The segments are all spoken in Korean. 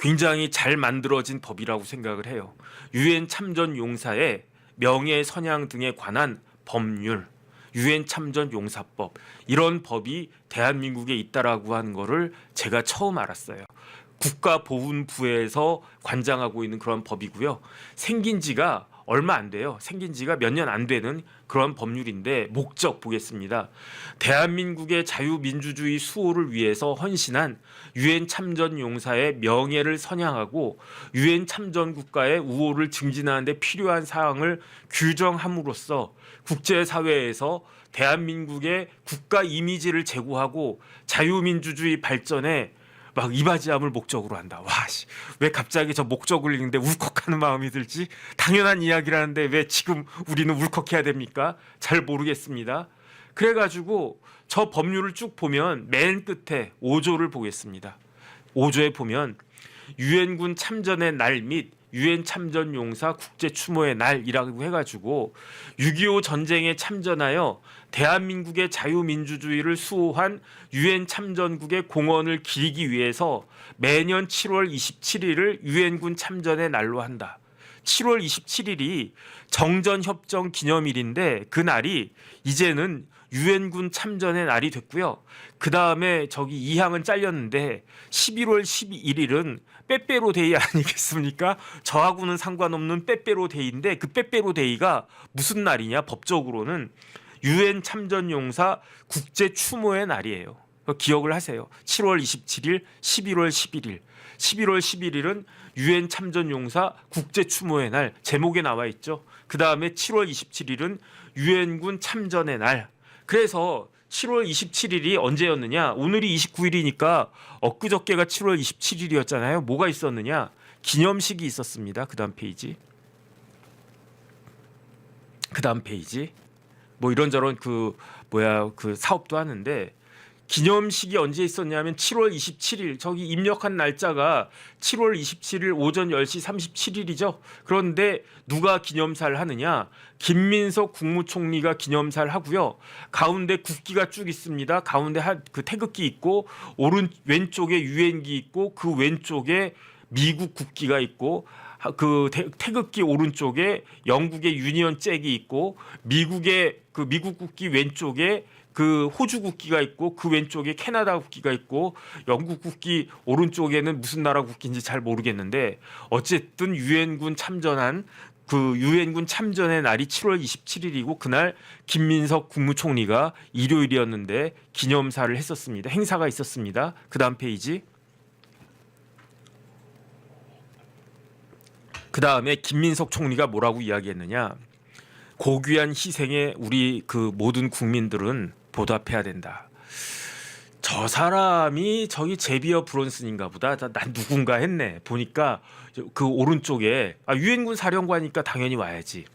굉장히 잘 만들어진 법이라고 생각을 해요. 유엔 참전 용사의 명예 선양 등에 관한 법률, 유엔 참전 용사법 이런 법이 대한민국에 있다라고 하는 거를 제가 처음 알았어요. 국가보훈부에서 관장하고 있는 그런 법이고요. 생긴 지가 얼마 안 돼요. 생긴 지가 몇 년 안 되는 그런 법률인데 목적 보겠습니다. 대한민국의 자유민주주의 수호를 위해서 헌신한 유엔 참전 용사의 명예를 선양하고 유엔 참전 국가의 우호를 증진하는 데 필요한 사항을 규정함으로써 국제 사회에서 대한민국의 국가 이미지를 제고하고 자유민주주의 발전에 막 이바지함을 목적으로 한다. 와, 씨, 왜 갑자기 저 목적을 읽는데 울컥하는 마음이 들지? 당연한 이야기라는데 왜 지금 우리는 울컥해야 됩니까? 잘 모르겠습니다. 그래가지고 저 법률을 쭉 보면 맨 끝에 5조를 보겠습니다. 5조에 보면 유엔군 참전의 날 및 유엔 참전 용사 국제 추모의 날이라고 해가지고 6.25 전쟁에 참전하여 대한민국의 자유민주주의를 수호한 유엔 참전국의 공헌을 기리기 위해서 매년 7월 27일을 유엔군 참전의 날로 한다. 7월 27일이 정전협정 기념일인데 그 날이 이제는 유엔군 참전의 날이 됐고요. 그 다음에 저기 이항은 잘렸는데 11월 12일은 빼빼로 데이 아니겠습니까? 저하고는 상관없는 빼빼로 데이인데 그 빼빼로 데이가 무슨 날이냐? 법적으로는 유엔 참전 용사 국제 추모의 날이에요. 기억을 하세요. 7월 27일, 11월 11일. 11월 11일은 유엔 참전 용사 국제 추모의 날 제목에 나와 있죠. 그 다음에 7월 27일은 유엔군 참전의 날. 그래서 7월 27일이 언제였느냐? 오늘이 29일이니까 엊그저께가 7월 27일이었잖아요. 뭐가 있었느냐? 기념식이 있었습니다. 그 다음 페이지. 그 다음 페이지. 뭐 이런저런 그 뭐야 그 사업도 하는데 기념식이 언제 있었냐면 7월 27일 저기 입력한 날짜가 7월 27일 오전 10시 37일이죠. 그런데 누가 기념사를 하느냐? 김민석 국무총리가 기념사를 하고요. 가운데 국기가 쭉 있습니다. 가운데 한그 태극기 있고 오른 왼쪽에 유엔기 있고 그 왼쪽에 미국 국기가 있고 하- 그 태, 태극기 오른쪽에 영국의 유니언 잭이 있고 미국의 그 미국 국기 왼쪽에 그 호주 국기가 있고 그 왼쪽에 캐나다 국기가 있고 영국 국기 오른쪽에는 무슨 나라 국기인지 잘 모르겠는데 어쨌든 유엔군 참전한 그 유엔군 참전의 날이 7월 27일이고 그날 김민석 국무총리가 일요일이었는데 기념사를 했었습니다. 행사가 있었습니다. 그다음 페이지. 그 다음에 김민석 총리가 뭐라고 이야기했느냐? 고귀한 희생에 우리 그 모든 국민들은 보답해야 된다. 저 사람이 저기 제비어 브론슨인가 보다. 나- 난 누군가 했네. 보니까 그 오른쪽에 아, 유엔군 사령관이니까 당연히 와야지.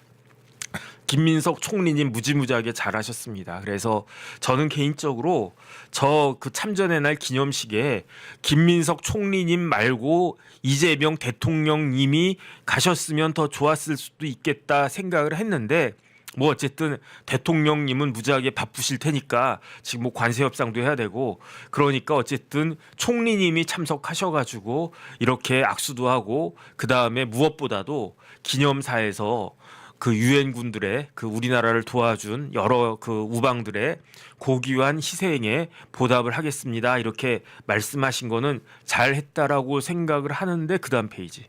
김민석 총리님 무지무지하게 잘하셨습니다. 그래서 저는 개인적으로 저 그 참전의 날 기념식에 김민석 총리님 말고 이재명 대통령님이 가셨으면 더 좋았을 수도 있겠다 생각을 했는데 뭐 어쨌든 대통령님은 무지하게 바쁘실 테니까 지금 뭐 관세 협상도 해야 되고 그러니까 어쨌든 총리님이 참석하셔가지고 이렇게 악수도 하고 그 다음에 무엇보다도 기념사에서 그 유엔 군들의 그 우리나라를 도와준 여러 그 우방들의 고귀한 희생에 보답을 하겠습니다. 이렇게 말씀하신 거는 잘 했다라고 생각을 하는데 그 다음 페이지.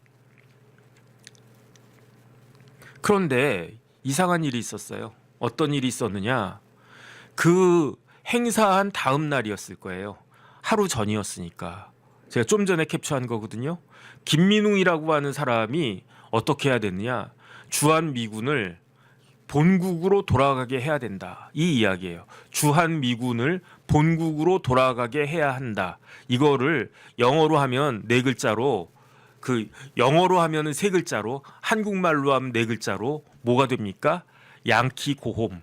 그런데 이상한 일이 있었어요. 어떤 일이 있었느냐? 그 행사한 다음 날이었을 거예요. 하루 전이었으니까. 제가 좀 전에 캡처한 거거든요. 김민웅이라고 하는 사람이 어떻게 해야 되느냐? 주한 미군을 본국으로 돌아가게 해야 된다. 이 이야기예요. 주한 미군을 본국으로 돌아가게 해야 한다. 이거를 영어로 하면 네 글자로 그 영어로 하면은 세 글자로 한국말로 하면 네 글자로 뭐가 됩니까? 양키 고홈.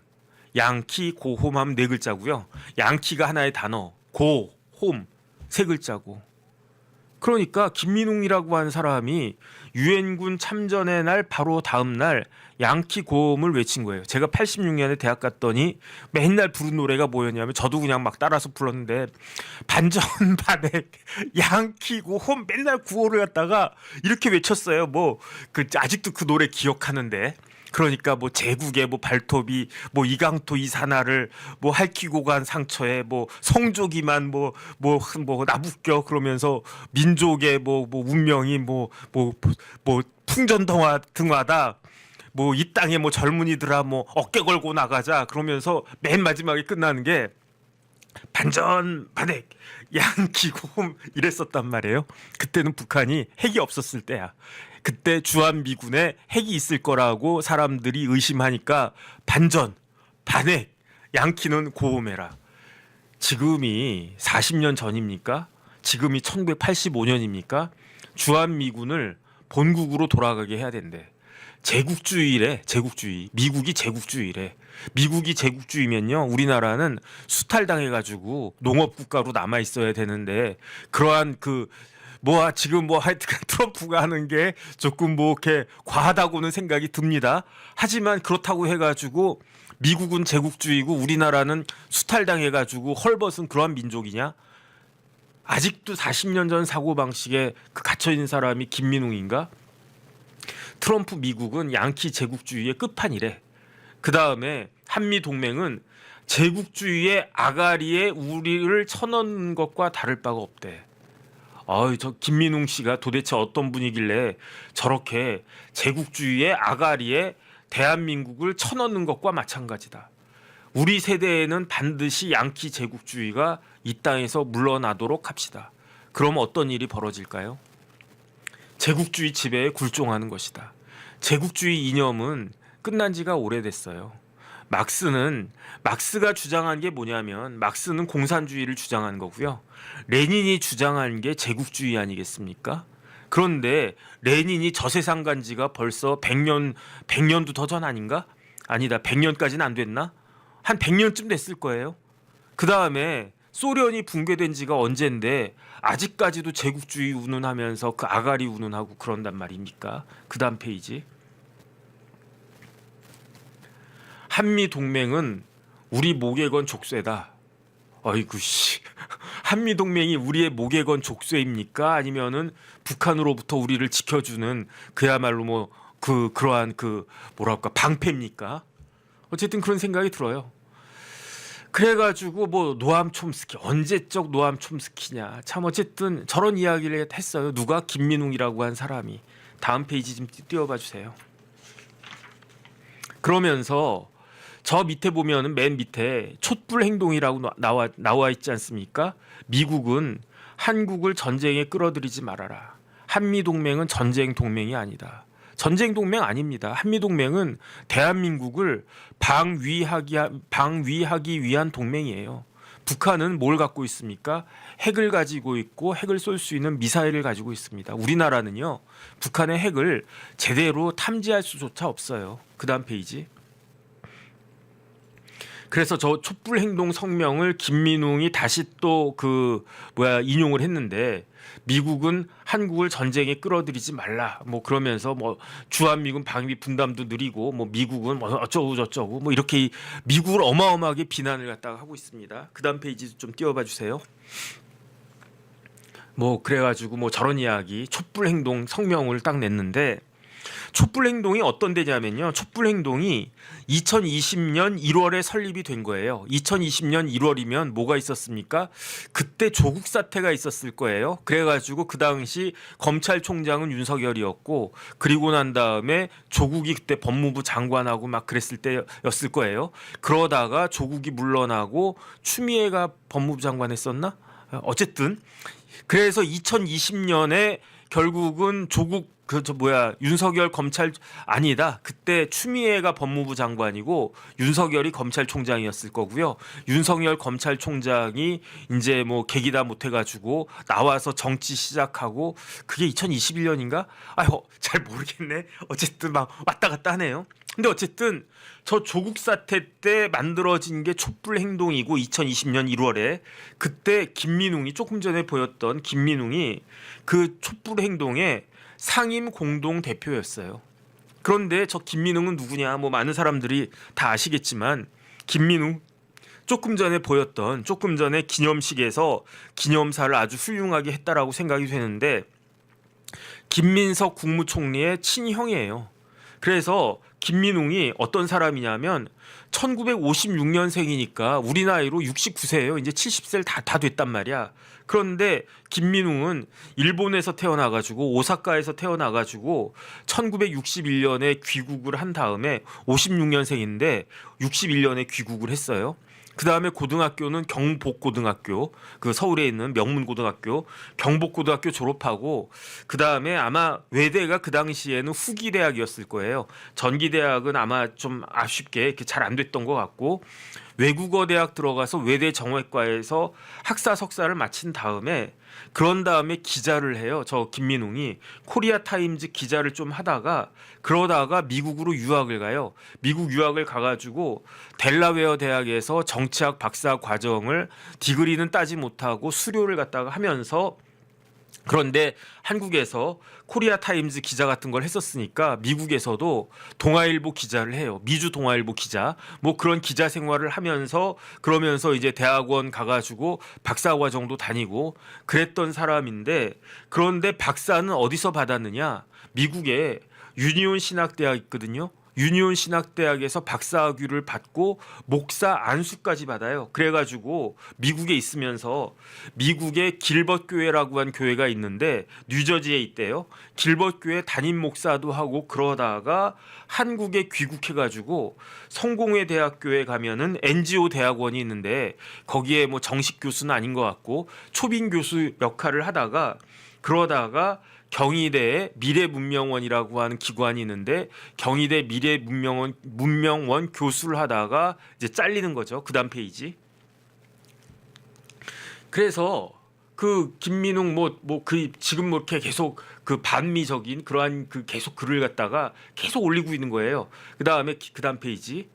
양키 고홈 하면 네 글자고요. 양키가 하나의 단어. 고홈 세 글자고. 그러니까 김민웅이라고 하는 사람이 유엔군 참전의 날 바로 다음 날 양키 고음을 외친 거예요. 제가 86년에 대학 갔더니 맨날 부른 노래가 뭐였냐면 저도 그냥 막 따라서 불렀는데 반전 반액 양키 고음 맨날 구호를 갖다가 이렇게 외쳤어요. 뭐 그 아직도 그 노래 기억하는데 그러니까 뭐 제국의 뭐 발톱이 뭐 이강토 이사나를 뭐 할퀴고 간 상처에 뭐 성족이만 뭐 뭐 뭐 나부껴 그러면서 민족의 뭐 뭐 운명이 뭐 뭐 뭐 풍전등화 등화다 뭐 이 땅에 뭐 젊은이들아 뭐 어깨 걸고 나가자 그러면서 맨 마지막에 끝나는 게 반전 반액 양키고 이랬었단 말이에요. 그때는 북한이 핵이 없었을 때야. 그때 주한 미군에 핵이 있을 거라고 사람들이 의심하니까 반전 반액 양키는 고음해라. 지금이 40년 전입니까? 지금이 1985년입니까? 주한 미군을 본국으로 돌아가게 해야 된대. 제국주의래, 제국주의. 미국이 제국주의래. 미국이 제국주의면요, 우리나라는 수탈당해가지고 농업국가로 남아 있어야 되는데 그러한 그 뭐 지금 뭐 하여튼 트럼프가 하는 게 조금 뭐 이렇게 과하다고는 생각이 듭니다. 하지만 그렇다고 해가지고 미국은 제국주의고 우리나라는 수탈당해가지고 헐벗은 그러한 민족이냐? 아직도 40년 전 사고 방식에 그 갇혀 있는 사람이 김민웅인가? 트럼프 미국은 양키 제국주의의 끝판이래. 그 다음에 한미 동맹은 제국주의의 아가리에 우리를 쳐넣는 것과 다를 바가 없대. 아유, 저 김민웅 씨가 도대체 어떤 분이길래 저렇게 제국주의의 아가리에 대한민국을 쳐넣는 것과 마찬가지다. 우리 세대에는 반드시 양키 제국주의가 이 땅에서 물러나도록 합시다. 그럼 어떤 일이 벌어질까요? 제국주의 지배에 굴종하는 것이다. 제국주의 이념은 끝난 지가 오래됐어요. 막스는 막스가 주장한 게 뭐냐면 막스는 공산주의를 주장한 거고요. 레닌이 주장한 게 제국주의 아니겠습니까? 그런데 레닌이 저 세상 간 지가 벌써 100년 100년도 더 전 아닌가? 아니다. 100년까지는 안 됐나? 한 100년쯤 됐을 거예요. 그다음에 소련이 붕괴된 지가 언젠데 아직까지도 제국주의 운운하면서 그 아가리 운운하고 그런단 말입니까? 그다음 페이지. 한미 동맹은 우리 목에 건 족쇄다. 아이고 씨. 한미 동맹이 우리의 목에 건 족쇄입니까? 아니면은 북한으로부터 우리를 지켜주는 그야말로 뭐 그 그러한 그 뭐랄까 방패입니까? 어쨌든 그런 생각이 들어요. 그래가지고 뭐 노암 촘스키 언제적 노암 촘스키냐 참 어쨌든 저런 이야기를 했어요. 누가 김민웅이라고 한 사람이 다음 페이지 좀 띄워봐 주세요. 그러면서 저 밑에 보면은 맨 밑에 촛불 행동이라고 나- 나와 나와 있지 않습니까? 미국은 한국을 전쟁에 끌어들이지 말아라. 한미 동맹은 전쟁 동맹이 아니다. 전쟁 동맹 아닙니다. 한미 동맹은 대한민국을 방위하기 방위하기 위한 동맹이에요. 북한은 뭘 갖고 있습니까? 핵을 가지고 있고 핵을 쏠 수 있는 미사일을 가지고 있습니다. 우리나라는요. 북한의 핵을 제대로 탐지할 수조차 없어요. 그다음 페이지. 그래서 저 촛불 행동 성명을 김민웅이 다시 또 그 뭐야 인용을 했는데 미국은 한국을 전쟁에 끌어들이지 말라 뭐 그러면서 뭐 주한미군 방위 분담도 느리고 뭐 미국은 뭐 어쩌고 저쩌고 뭐 이렇게 미국을 어마어마하게 비난을 갖다가 하고 있습니다. 그다음 페이지 좀 띄워봐 주세요. 뭐 그래가지고 뭐 저런 이야기 촛불 행동 성명을 딱 냈는데 촛불 행동이 어떤 데냐면요. 촛불 행동이 2020년 1월에 설립이 된 거예요. 2020년 1월이면 뭐가 있었습니까? 그때 조국 사태가 있었을 거예요. 그래가지고 그 당시 검찰총장은 윤석열이었고 그리고 난 다음에 조국이 그때 법무부 장관하고 막 그랬을 때였을 거예요. 그러다가 조국이 물러나고 추미애가 법무부 장관 했었나? 어쨌든 그래서 2020년에 결국은 조국 그 저 뭐야 윤석열 검찰 아니다. 그때 추미애가 법무부 장관이고 윤석열이 검찰총장이었을 거고요. 윤석열 검찰총장이 이제 뭐 계기다 못해가지고 나와서 정치 시작하고 그게 2021년인가? 아유 잘 모르겠네. 어쨌든 막 왔다 갔다 하네요. 근데 어쨌든 저 조국 사태 때 만들어진 게 촛불 행동이고 2020년 1월에 그때 김민웅이 조금 전에 보였던 김민웅이 그 촛불 행동의 상임 공동 대표였어요. 그런데 저 김민웅은 누구냐? 뭐 많은 사람들이 다 아시겠지만 김민웅 조금 전에 보였던 조금 전에 기념식에서 기념사를 아주 훌륭하게 했다라고 생각이 되는데 김민석 국무총리의 친형이에요. 그래서 김민웅이 어떤 사람이냐면 1956년생이니까 우리 나이로 69세예요. 이제 70세를 다, 다 됐단 말이야. 그런데 김민웅은 일본에서 태어나가지고 오사카에서 태어나가지고 1961년에 귀국을 한 다음에 56년생인데 61년에 귀국을 했어요. 그 다음에 고등학교는 경복고등학교, 그 서울에 있는 명문고등학교, 경복고등학교 졸업하고 그 다음에 아마 외대가 그 당시에는 후기대학이었을 거예요. 전기대학은 아마 좀 아쉽게 이렇게 잘 안 됐던 것 같고 외국어 대학 들어가서 외대 정외과에서 학사 석사를 마친 다음에 그런 다음에 기자를 해요. 저 김민웅이 코리아 타임즈 기자를 좀 하다가 그러다가 미국으로 유학을 가요. 미국 유학을 가가지고 델라웨어 대학에서 정치학 박사 과정을 디그리는 따지 못하고 수료를 갖다가 하면서 그런데 한국에서 코리아 타임즈 기자 같은 걸 했었으니까 미국에서도 동아일보 기자를 해요. 미주 동아일보 기자. 뭐 그런 기자 생활을 하면서 그러면서 이제 대학원 가가지고 박사 과정도 다니고 그랬던 사람인데 그런데 박사는 어디서 받았느냐? 미국에 유니온 신학대학 있거든요. 유니온 신학대학에서 박사학위를 받고 목사 안수까지 받아요. 그래가지고 미국에 있으면서 미국의 길벗 교회라고 한 교회가 있는데 뉴저지에 있대요. 길벗 교회 담임 목사도 하고 그러다가 한국에 귀국해가지고 성공회 대학교에 가면은 NGO 대학원이 있는데 거기에 뭐 정식 교수는 아닌 것 같고 초빙 교수 역할을 하다가 그러다가 경희대에 미래문명원이라고 하는 기관이 있는데 경희대 미래문명원 문명원 교수를 하다가 이제 잘리는 거죠. 그다음 페이지. 그래서 그 김민웅 뭐 뭐 그 지금 뭐 이렇게 계속 그 반미적인 그러한 그 계속 글을 갖다가 계속 올리고 있는 거예요. 그 다음에 기- 그다음 페이지.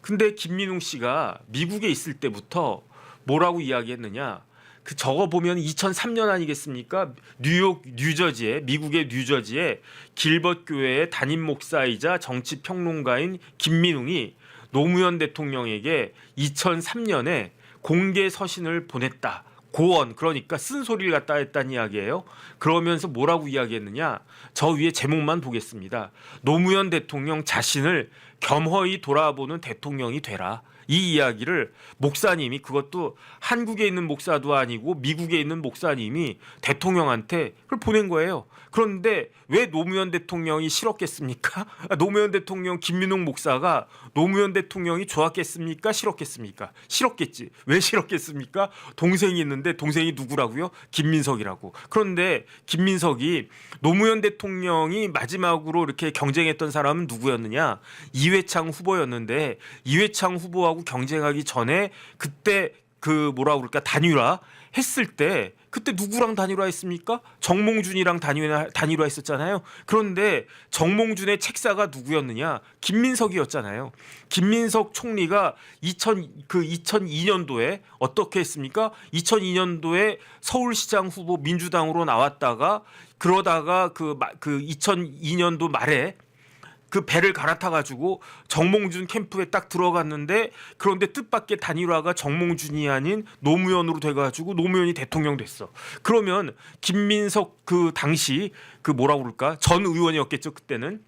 근데 김민웅 씨가 미국에 있을 때부터 뭐라고 이야기했느냐? 그 적어 보면 2003년 아니겠습니까? 뉴욕 뉴저지에 미국의 뉴저지에 길벗 교회의 담임 목사이자 정치 평론가인 김민웅이 노무현 대통령에게 2003년에 공개 서신을 보냈다. 고언 그러니까 쓴소리를 갖다 했다는 이야기예요. 그러면서 뭐라고 이야기했느냐? 저 위에 제목만 보겠습니다. 노무현 대통령 자신을 겸허히 돌아보는 대통령이 되라. 이 이야기를 목사님이 그것도 한국에 있는 목사도 아니고 미국에 있는 목사님이 대통령한테 그걸 보낸 거예요. 그런데 왜 노무현 대통령이 싫었겠습니까? 아, 노무현 대통령 김민웅 목사가 노무현 대통령이 좋았겠습니까? 싫었겠습니까? 싫었겠지. 왜 싫었겠습니까? 동생이 있는데 동생이 누구라고요? 김민석이라고. 그런데 김민석이 노무현 대통령이 마지막으로 이렇게 경쟁했던 사람은 누구였느냐? 이회창 후보였는데 이회창 후보하고 경쟁하기 전에 그때 그 뭐라 그럴까 단일화 했을 때 그때 누구랑 단일화 했습니까? 정몽준이랑 단일화 단일화 했었잖아요. 그런데 정몽준의 책사가 누구였느냐? 김민석이었잖아요. 김민석 총리가 2000 그 2002년도에 어떻게 했습니까? 2002년도에 서울시장 후보 민주당으로 나왔다가 그러다가 그 그 2002년도 말에 그 배를 갈아타 가지고 정몽준 캠프에 딱 들어갔는데 그런데 뜻밖의 단일화가 정몽준이 아닌 노무현으로 돼 가지고 노무현이 대통령 됐어. 그러면 김민석 그 당시 그 뭐라고 그럴까? 전 의원이었겠죠, 그때는.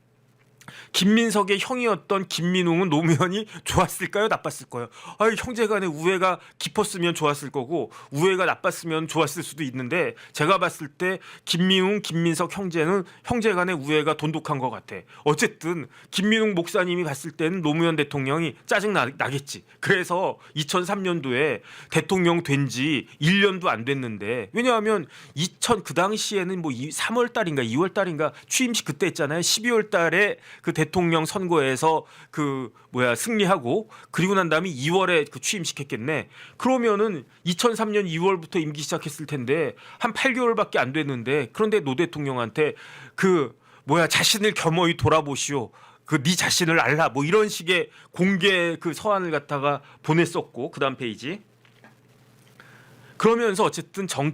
김민석의 형이었던 김민웅은 노무현이 좋았을까요? 나빴을까요? 아, 형제간의 우애가 깊었으면 좋았을 거고 우애가 나빴으면 좋았을 수도 있는데 제가 봤을 때 김민웅, 김민석 형제는 형제간의 우애가 돈독한 것 같아. 어쨌든 김민웅 목사님이 봤을 때는 노무현 대통령이 짜증 나, 나겠지. 그래서 2003년도에 대통령 된 지 1년도 안 됐는데 왜냐하면 2000 그 당시에는 뭐 3월 달인가 2월 달인가 취임식 그때 했잖아요. 12월 달에 그 대통령 선거에서 그 뭐야 승리하고 그리고 난 다음에 2월에 그 취임식 했겠네. 그러면은 2003년 2월부터 임기 시작했을 텐데 한 8개월밖에 안 됐는데 그런데 노 대통령한테 그 뭐야 자신을 겸허히 돌아보시오. 그 네 자신을 알라 뭐 이런 식의 공개 그 서한을 갖다가 보냈었고 그다음 페이지 그러면서 어쨌든 정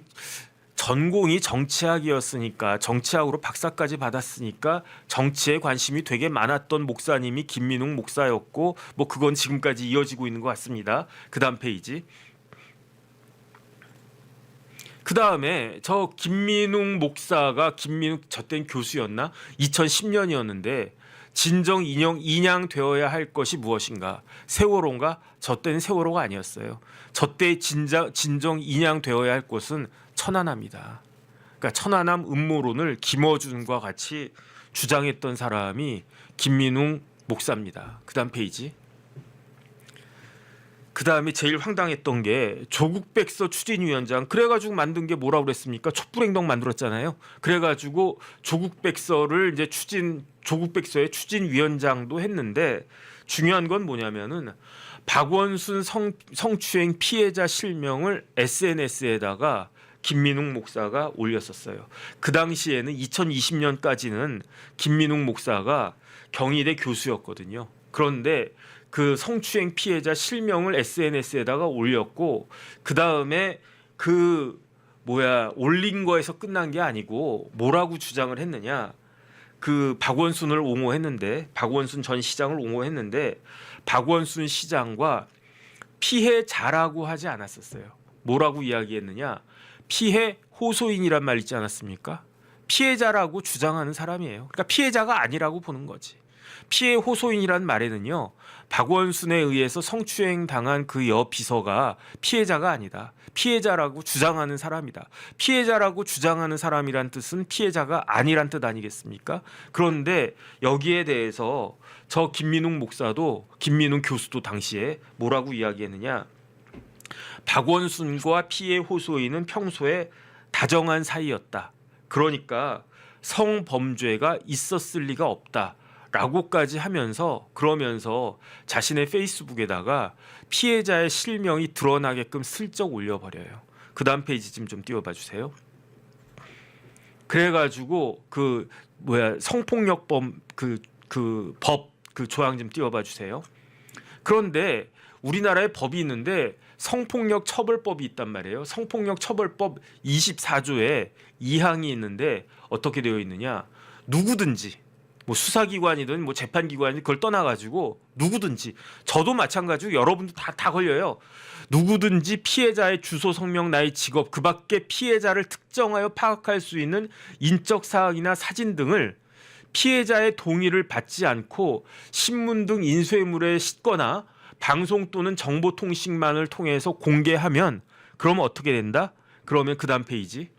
전공이 정치학이었으니까 정치학으로 박사까지 받았으니까 정치에 관심이 되게 많았던 목사님이 김민웅 목사였고 뭐 그건 지금까지 이어지고 있는 것 같습니다. 그다음 페이지. 그 다음에 저 김민웅 목사가 김민웅 저땐 교수였나? 2010년이었는데 진정 인형 인양 되어야 할 것이 무엇인가? 세월호인가? 저 때는 세월호가 아니었어요. 저때 진정 진정 인양 되어야 할 것은 천안함이다. 그러니까 천안함 음모론을 김어준과 같이 주장했던 사람이 김민웅 목사입니다. 그다음 페이지. 그 다음에 제일 황당했던 게 조국 백서 추진위원장 그래가지고 만든 게 뭐라고 그랬습니까? 촛불행동 만들었잖아요. 그래가지고 조국 백서를 이제 추진 조국 백서의 추진위원장도 했는데 중요한 건 뭐냐면은 박원순 성, 성추행 피해자 실명을 SNS에다가 김민웅 목사가 올렸었어요. 그 당시에는 2020년까지는 김민웅 목사가 경희대 교수였거든요. 그런데 그 성추행 피해자 실명을 SNS에다가 올렸고 그 다음에 그 뭐야 올린 거에서 끝난 게 아니고 뭐라고 주장을 했느냐 그 박원순을 옹호했는데 박원순 전 시장을 옹호했는데 박원순 시장과 피해자라고 하지 않았었어요. 뭐라고 이야기했느냐 피해 호소인이란 말 있지 않았습니까? 피해자라고 주장하는 사람이에요. 그러니까 피해자가 아니라고 보는 거지. 피해 호소인이란 말에는요. 박원순에 의해서 성추행 당한 그 여 비서가 피해자가 아니다. 피해자라고 주장하는 사람이다. 피해자라고 주장하는 사람이란 뜻은 피해자가 아니란 뜻 아니겠습니까? 그런데 여기에 대해서 저 김민웅 목사도 김민웅 교수도 당시에 뭐라고 이야기했느냐? 박원순과 피해 호소인은 평소에 다정한 사이였다. 그러니까 성범죄가 있었을 리가 없다. 라고까지 하면서 그러면서 자신의 페이스북에다가 피해자의 실명이 드러나게끔 슬쩍 올려버려요. 그 다음 페이지 좀, 좀 띄워봐 주세요. 그래가지고 그 뭐야 성폭력범 그 그 법그 조항 좀 띄워봐 주세요. 그런데 우리나라에 법이 있는데 성폭력 처벌법이 있단 말이에요. 성폭력 처벌법 24조에 2항이 있는데 어떻게 되어 있느냐? 누구든지 뭐 수사기관이든 뭐 재판기관이든 그걸 떠나가지고 누구든지 저도 마찬가지고 여러분도 다, 다 걸려요. 누구든지 피해자의 주소, 성명, 나이, 직업 그 밖에 피해자를 특정하여 파악할 수 있는 인적 사항이나 사진 등을 피해자의 동의를 받지 않고 신문 등 인쇄물에 싣거나 방송 또는 정보통신망을 통해서 공개하면 그러면 어떻게 된다? 그러면 그 다음 페이지.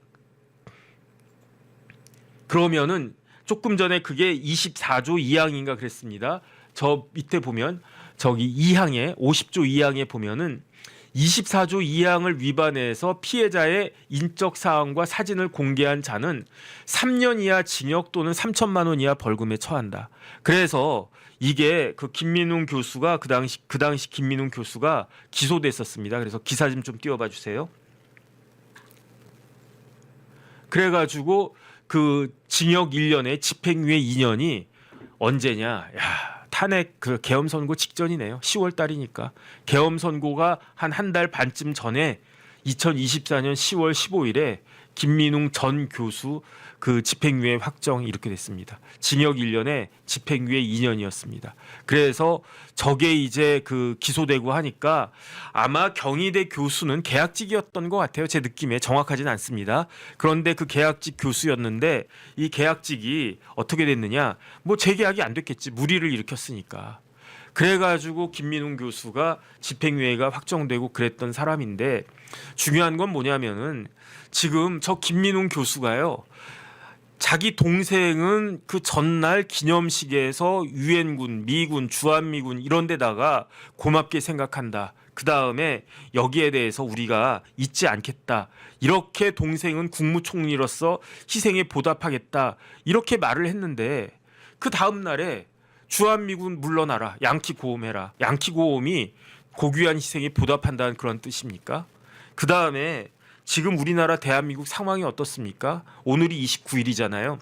그러면은 조금 전에 그게 24조 2항인가 그랬습니다. 저 밑에 보면 저기 2항에 50조 2항에 보면은 24조 2항을 위반해서 피해자의 인적 사항과 사진을 공개한 자는 3년 이하 징역 또는 3천만 원 이하 벌금에 처한다. 그래서 이게 그 김민웅 교수가 그 당시 그 당시 김민웅 교수가 기소됐었습니다. 그래서 기사 좀 좀 띄워봐 주세요. 그래가지고 그 징역 1년에 집행유예 2년이 언제냐? 야 탄핵 그 계엄 선고 직전이네요. 10월 달이니까 계엄 선고가 한 한 달 반쯤 전에 2024년 10월 15일에 김민웅 전 교수 그 집행유예 확정 이렇게 됐습니다. 징역 1년에 집행유예 2년이었습니다. 그래서 저게 이제 그 기소되고 하니까 아마 경희대 교수는 계약직이었던 것 같아요. 제 느낌에 정확하지는 않습니다. 그런데 그 계약직 교수였는데 이 계약직이 어떻게 됐느냐? 뭐 재계약이 안 됐겠지. 무리를 일으켰으니까. 그래가지고 김민웅 교수가 집행유예가 확정되고 그랬던 사람인데 중요한 건 뭐냐면은 지금 저 김민웅 교수가요. 자기 동생은 그 전날 기념식에서 유엔군, 미군, 주한미군 이런 데다가 고맙게 생각한다. 그 다음에 여기에 대해서 우리가 잊지 않겠다. 이렇게 동생은 국무총리로서 희생에 보답하겠다. 이렇게 말을 했는데 그 다음 날에 주한미군 물러나라. 양키 고음해라. 양키 고음이 고귀한 희생에 보답한다는 그런 뜻입니까? 그 다음에 지금 우리나라 대한민국 상황이 어떻습니까? 오늘이 29일이잖아요.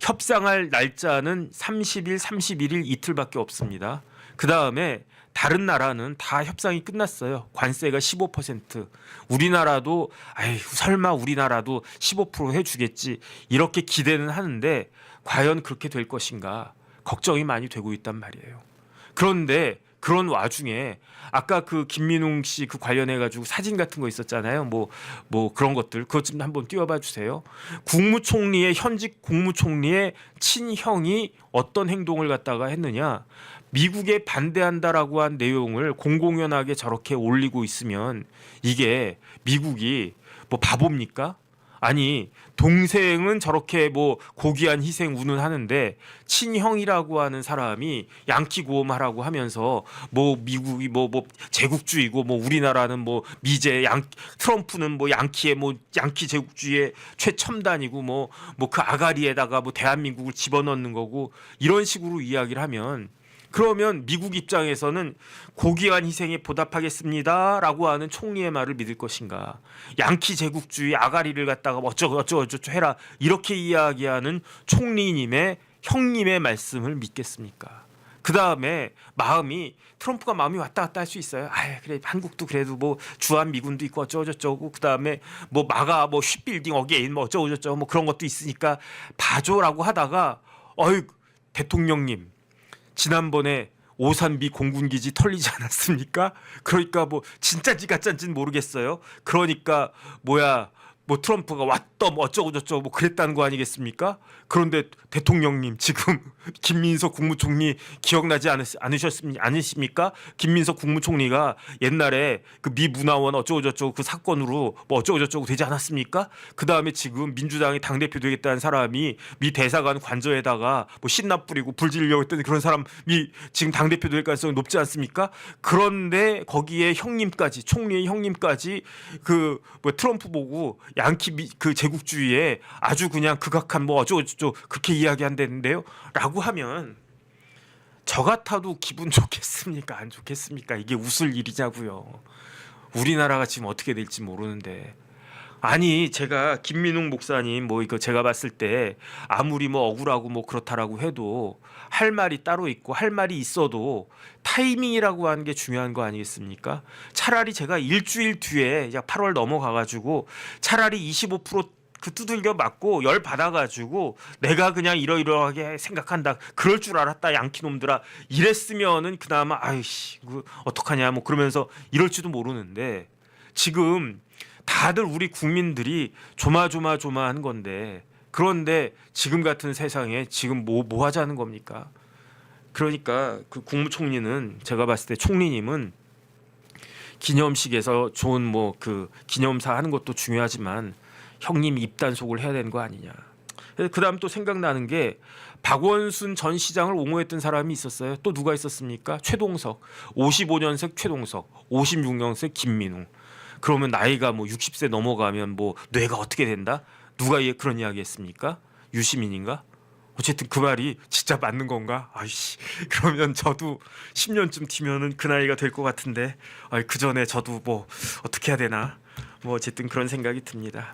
협상할 날짜는 30일, 31일 이틀밖에 없습니다. 그 다음에 다른 나라는 다 협상이 끝났어요. 관세가 15%. 우리나라도 아이 설마 우리나라도 15% 해주겠지 이렇게 기대는 하는데 과연 그렇게 될 것인가 걱정이 많이 되고 있단 말이에요. 그런데 그런 와중에 아까 그 김민웅 씨 그 관련해 가지고 사진 같은 거 있었잖아요. 뭐뭐 그런 것들 그것 좀 한번 띄워봐 주세요. 국무총리의 현직 국무총리의 친형이 어떤 행동을 갖다가 했느냐? 미국에 반대한다라고 한 내용을 공공연하게 저렇게 올리고 있으면 이게 미국이 뭐 바보입니까? 아니 동생은 저렇게 뭐 고귀한 희생 운운 하는데 친형이라고 하는 사람이 양키 고음하라고 하면서 뭐 미국이 뭐뭐 제국주의고 뭐 우리나라는 뭐 미제 양 트럼프는 뭐 양키의 뭐 양키 제국주의의 최첨단이고 뭐 뭐 그 아가리에다가 뭐 대한민국을 집어넣는 거고 이런 식으로 이야기를 하면 그러면 미국 입장에서는 고귀한 희생에 보답하겠습니다라고 하는 총리의 말을 믿을 것인가? 양키 제국주의 아가리를 갖다가 뭐 어쩌고 어쩌고 어쩌고 해라 이렇게 이야기하는 총리님의 형님의 말씀을 믿겠습니까? 그 다음에 마음이 트럼프가 마음이 왔다 갔다 할 수 있어요. 아 그래 한국도 그래도 뭐 주한 미군도 있고 어쩌고 저쩌고 그 다음에 뭐 마가 뭐 쉽빌딩 어게인 뭐 어쩌고 저쩌고 뭐 그런 것도 있으니까 봐줘라고 하다가 어이 대통령님 지난번에 오산비 공군기지 털리지 않았습니까? 그러니까 뭐 진짜인지 가짜인지는 모르겠어요. 그러니까 뭐야 뭐 트럼프가 뭐 어쩌고 저쩌고 뭐 그랬다는 거 아니겠습니까? 그런데 대통령님 지금 김민석 국무총리 기억나지 않으, 않으셨습니 않으십니까? 김민석 국무총리가 옛날에 그 미 문화원 어쩌고 저쩌고 그 사건으로 뭐 어쩌고 저쩌고 되지 않았습니까? 그 다음에 지금 민주당이 당 대표 되겠다는 사람이 미 대사관 관저에다가 뭐 신나 뿌리고 불 지르려고 했더니 그런 사람이 지금 당 대표 될 가능성이 높지 않습니까? 그런데 거기에 형님까지 총리의 형님까지 그 뭐 트럼프 보고 양키 미, 그 제국주의에 아주 그냥 극악한 뭐 어쩌고 저쩌고 그렇게 이야기한다는데요. 라고 하면 저 같아도 기분 좋겠습니까? 안 좋겠습니까? 이게 웃을 일이냐고요. 우리나라가 지금 어떻게 될지 모르는데 아니 제가 김민웅 목사님 뭐 이거 제가 봤을 때 아무리 뭐 억울하고 뭐 그렇다라고 해도 할 말이 따로 있고 할 말이 있어도 타이밍이라고 하는 게 중요한 거 아니겠습니까? 차라리 제가 일주일 뒤에 약 8월 넘어가 가지고 차라리 25%그 두들겨 맞고 열 받아가지고 내가 그냥 이러이러하게 생각한다 그럴 줄 알았다 양키놈들아 이랬으면은 그나마 아이씨 그 어떡하냐 뭐 그러면서 이럴지도 모르는데 지금 다들 우리 국민들이 조마조마조마한 건데 그런데 지금 같은 세상에 지금 뭐 뭐 하자는 겁니까? 그러니까 그 국무총리는 제가 봤을 때 총리님은 기념식에서 좋은 뭐 그 기념사 하는 것도 중요하지만 형님 입단속을 해야 되는 거 아니냐. 그다음 또 생각나는 게 박원순 전 시장을 옹호했던 사람이 있었어요. 또 누가 있었습니까? 최동석, 55년생 최동석, 56년생 김민웅. 그러면 나이가 뭐 60세 넘어가면 뭐 뇌가 어떻게 된다? 누가 이- 그런 이야기 했습니까? 유시민인가? 어쨌든 그 말이 진짜 맞는 건가? 아이씨 그러면 저도 10년쯤 뒤면은 그 나이가 될 것 같은데 그 전에 저도 뭐 어떻게 해야 되나? 뭐 어쨌든 그런 생각이 듭니다.